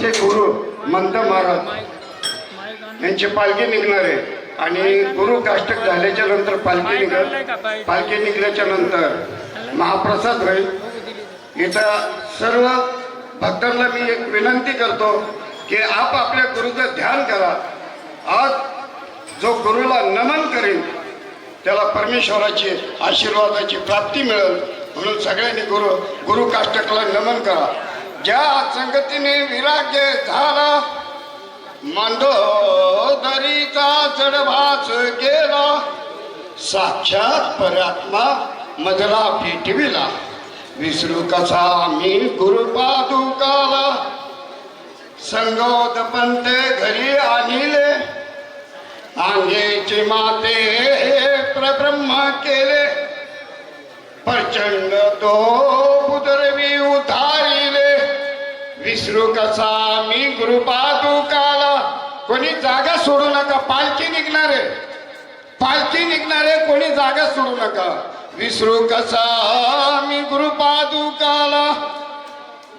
आमचे गुरु मंद महाराज यांची पालखी निघणार आहे आणि गुरु काष्टक झाल्याच्यानंतर पालखी निघत पालखी निघल्याच्या नंतर महाप्रसाद होईल. इथं सर्व भक्तांना मी एक विनंती करतो की आप आपल्या गुरुचं ध्यान करा. आज जो गुरुला नमन करेल त्याला परमेश्वराची आशीर्वादाची प्राप्ती मिळेल. म्हणून सगळ्यांनी गुरु गुरु काष्टकला नमन करा. ज्या संगतीने विराग्य झाला मंदोदरीचा चढभास गेला साक्षात परात्मा मधला भेटविला. विसरू कसा मी गुरुपादुकाला संगोद पंते घरी आणले. आंगेचे माते प्रब्रह्म केले. प्रचंड तो विसरू कसा मी गुरुपादुकाला कोणी जागा सोडू नका पालखी निघणार. आहे पालखी निघणार आहे कोणी जागा सोडू नका. विसरू कसा मी गुरुपादुकाला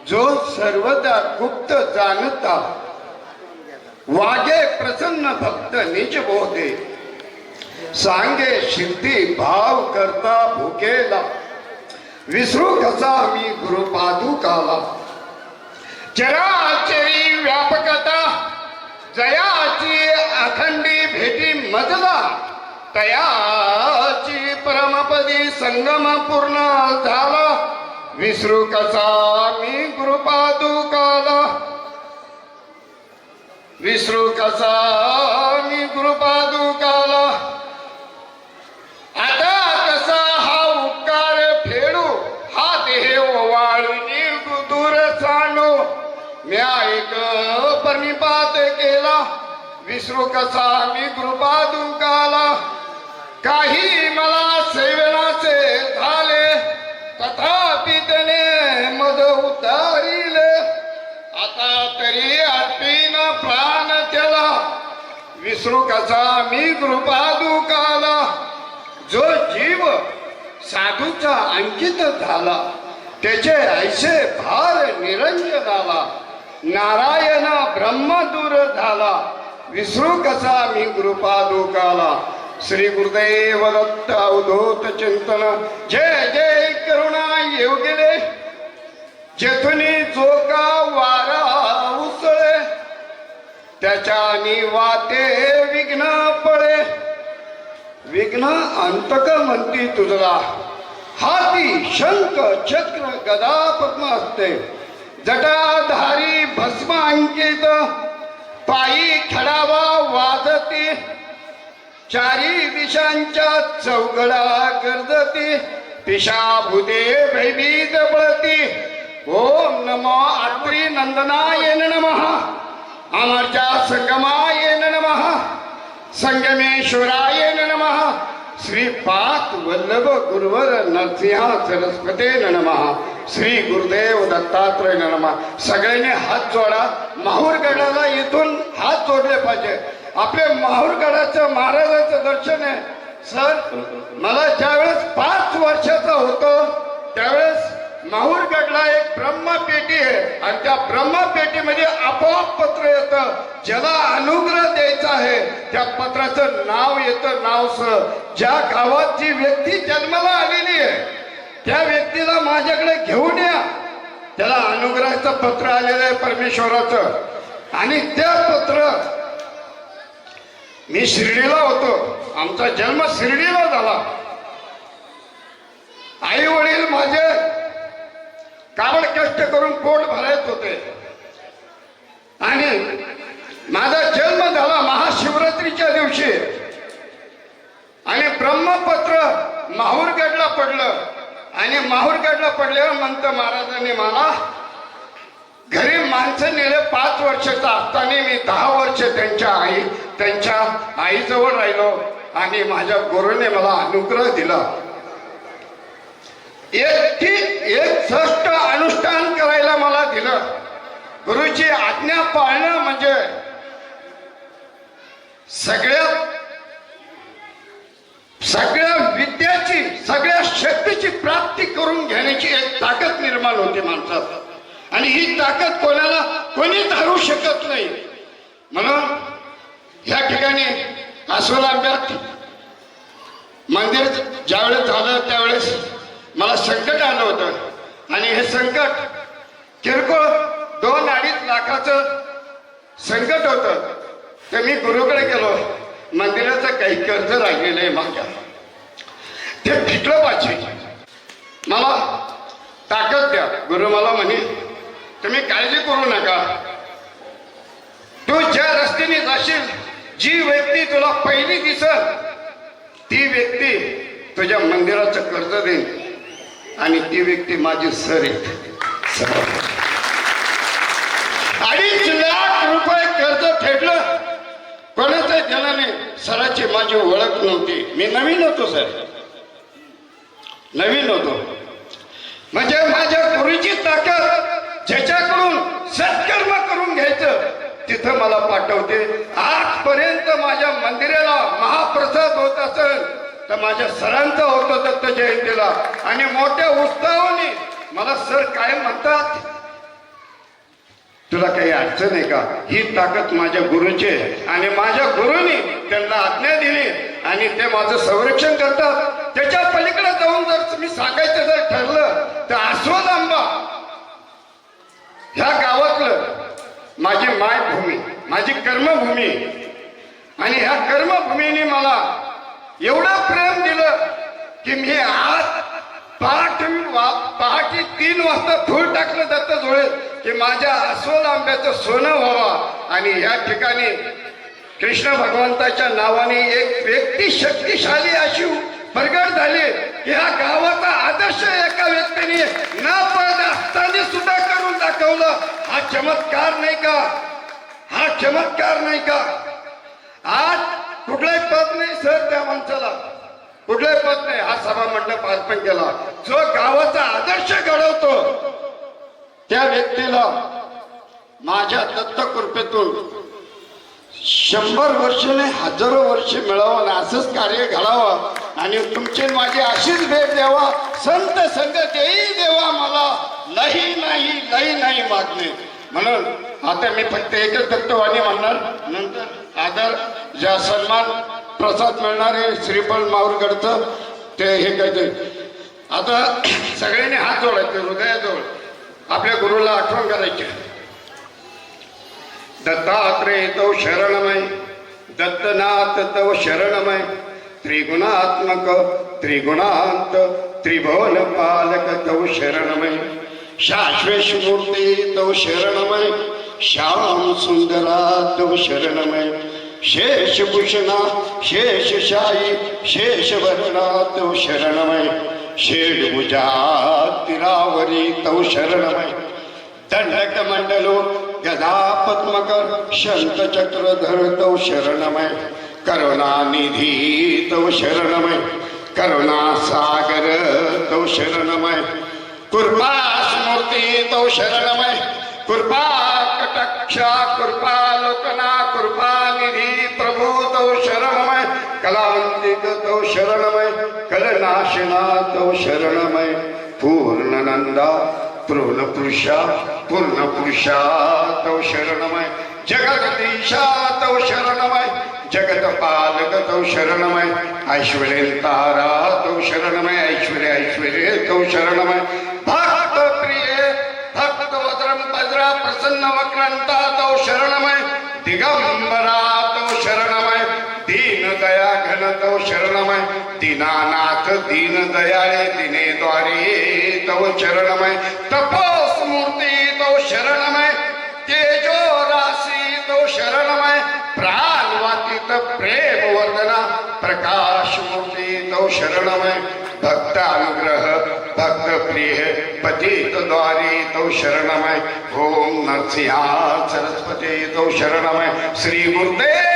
जो सर्वदा गुप्त जाणता. वागे प्रसन्न भक्त निज बोधे. सांगे शिंदी भाव करता भुकेला. विसरू कसा मी गुरुपादुकाला चराचरी व्यापकता जयाची अखंडी भेटी मजला तयाची परमपदी संगम पूर्ण झाला विसरू कसा मी गुरुपादुकाला? विसरू कसा विसरू कसा मी कृपादुकाला काही मला सेवनाचे झाले तथापि त्याने मद उतारिले. आता तरी अर्पिन प्राण त्याला. विसरू कसा मी कृपादुकाला जो जीव साधूचा अंकित झाला त्याचे ऐसे भार निरंजनाला. नारायण ब्रह्मदूर झाला. विसरू कसा मी कृपादोकाला श्री गुरुदेव दत्त अवधूत चिंतन. जय जय करुणा येऊ गेले. जेथुनी चोका वारा उसळे त्याच्या निवाते विघ्न पळे. विघ्न अंतक म्हणती तुझला. हाती शंख चक्र गदा पद्म असते. जटाधारी भस्म अंकित पायी खडावा वाजती. चारी दिशांच्या चौकडा गर्जती. पिशाभूते भयभीत पळती ओम नमो आत्री नंदनाय नमः. अमरच्या संगमाय नमः. संगमेश्वराय नमः. श्रीपाद वल्लभ गुरुवर नरसिंह सरस्वते नमः. श्री गुरुदेव दत्तात्रय नमा. सगळ्यांनी हात जोडा. माहूरगडाला इथून हात जोडले पाहिजे. आपले माहूरगडाचं महाराजाचं दर्शन आहे. सर मला ज्यावेळेस पाच वर्षाचा होतो त्यावेळेस माहूरगडला एक ब्रह्मपेटी आहे. आणि त्या ब्रह्मपेटीमध्ये आपोआप पत्र येतं. ज्याला अनुग्रह द्यायचा आहे त्या पत्राचं नाव येतं. नाव सर ज्या गावात जी व्यक्ती जन्माला आलेली आहे त्या व्यक्तीला माझ्याकडे घेऊन या. त्याला अनुग्रहाचं पत्र आलेलं आहे परमेश्वराचं. आणि त्या पत्र मी शिर्डीला होतो. आमचा जन्म शिर्डीला झाला. आई वडील माझे काबड कष्ट करून पोट भरायत होते. आणि माझा जन्म झाला महाशिवरात्रीच्या दिवशी. आणि ब्रह्मपत्र माहूरगडला पडलं. आणि माहूरगडला पडल्यावर मंत महाराजांनी मला घरी माणसं नेले पाच वर्षाचा असताना मी दहा वर्ष त्यांच्या आई त्यांच्या आईजवळ राहिलो आणि माझ्या गुरुने मला अनुग्रह दिला. एक एक अनुष्ठान करायला मला दिलं. गुरुची आज्ञा पाळणं म्हणजे सगळ्या सगळ्या करून घेण्याची एक ताकद निर्माण होते माणसात. आणि ही ताकद कोणाला कोणीच हरू शकत नाही. म्हणून ह्या ठिकाणी अस्वलांब्यात मंदिर ज्यावेळेस झालं त्यावेळेस मला संकट आलं होतं. आणि हे संकट किरकोळ दोन अडीच लाखाचं संकट होतं. तर मी गुरुकडे गेलो. मंदिराचं काही कर्ज राहिलेलं आहे माझ्या ते फिटलं पाहिजे मला ताकद द्या. गुरु मला म्हणे तुम्ही काळजी करू नका. तू ज्या रस्त्याने जाशील जी व्यक्ती तुला पहिली दिसल ती व्यक्ती तुझ्या मंदिराचं कर्ज देईल आणि ती व्यक्ती माझी सर सर. अडीच लाख रुपये कर्ज फेडलं. कोणाच्या जनाने सराची माझी ओळख नव्हती. मी नवीन होतो सर. नवीन होतो म्हणजे माझ्या गुरुची ताकद ज्याच्याकडून सत्कर्म करून घ्यायचं तिथं मला पाठवते. आजपर्यंत माझ्या मंदिराला महाप्रसाद होत असेल तर माझ्या सरांचा होतो दत्त जयंतीला. आणि मोठ्या उत्साहाने मला सर काय म्हणतात? तुला काही अडचण आहे का? ही ताकद माझ्या गुरुची आहे. आणि माझ्या गुरुनी त्यांना आज्ञा दिली आणि ते माझं संरक्षण करतात. त्याच्या पलीकडे जाऊन जर मी सांगायचं जर ठरलं तर आस्वद आंबा. ह्या माझी मायभूमी माझी कर्मभूमी. आणि ह्या कर्मभूमीने मला एवढं प्रेम दिलं की मी आज पहाटे वा- पहाटे तीन वाजता धूळ टाकलं जातं धुळेत की माझ्या अस्वल आंब्याचं सोनं व्हावा. आणि या ठिकाणी कृष्ण भगवंताच्या नावाने एक व्यक्ती शक्तिशाली अशी प्रगट झाली की ह्या गावाचा आदर्श एका व्यक्तीने न पळत असताना सुद्धा दाखवलं हा चमत्कार नाही का? हा चमत्कार नाही का? आज कुठलाही पद नाही सर त्या माणसाला. कुठलाही पद नाही. हा सभा मंडप अर्पण केला. जो गावाचा आदर्श घडवतो त्या व्यक्तीला माझ्या दत्तकृपेतून शंभर वर्ष नाही हजारो वर्ष मिळावं आणि असंच कार्य घडावं आणि तुमची माझी अशीच भेट द्यावा. संत संगत येई देवा मला. नाही नाही नाही नाही मागणे म्हणून आता मी फक्त एकच दत्तवाणी म्हणणार. नंतर आदर ज्या सन्मान प्रसाद मिळणार आहे श्रीफळ माऊरगडचं ते हे काय आता सगळ्यांनी हात जोडायचे हृदयाजवळ. आपल्या गुरुला आठवण करायची. दत्तात्रेय तो शरणमय दत्तनाथ तव शरणमय त्रिगुणात्मक त्रिगुणांत त्रिभुवन पालक तव शरणमय. शाश्वेश मूर्ती तव शरणमय. श्याम सुंदरा तव शरणमय. शेषभूषणा शेषशाही शेषभरणा तव शरणमय. शेडभुजा तिरावरी तव शरणमय. दंडक मंडलो गदा पद्मकर शंख तव शरणमय. करुणा निधी तव शरणमय. करुणा सागर तव शरणमय. कृपा स्मृती तव शरणमय। कृपा कटाक्षा कृपा लोकना कृपा निधी प्रभू तव शरणमय। कलावंतिक तव शरणमय। कलनाशना तव शरणमय। पूर्णनंदा पूर्ण पुरुषा पूर्ण पुरुषा तव शरणमय। जगदीशा तव शरणमय। जगत पालक तव शरणमय। ऐश्वर्य तारा तव शरणमय। ऐश्वर्य ऐश्वर्य तव शरणमय। प्रसन्न वक्रंता तो शरणमय दिगंबरा तो शरणमय दीन दया घन तो शरणमय दीनानाथ दीन दयाळे दिने द्वारे तव शरणमय तपोस मूर्ती तो शरणमय तेजो राशी तो शरणमय प्राणवाचित प्रेम वर्धना प्रकाश मूर्ती तो शरणमय। भक्त अनुग्रह भक्त प्रिय पतित द्वारे तौ शरणमय। ओम नरसिंहा सरस्वती तौ शरणमय। श्री गुरुदेव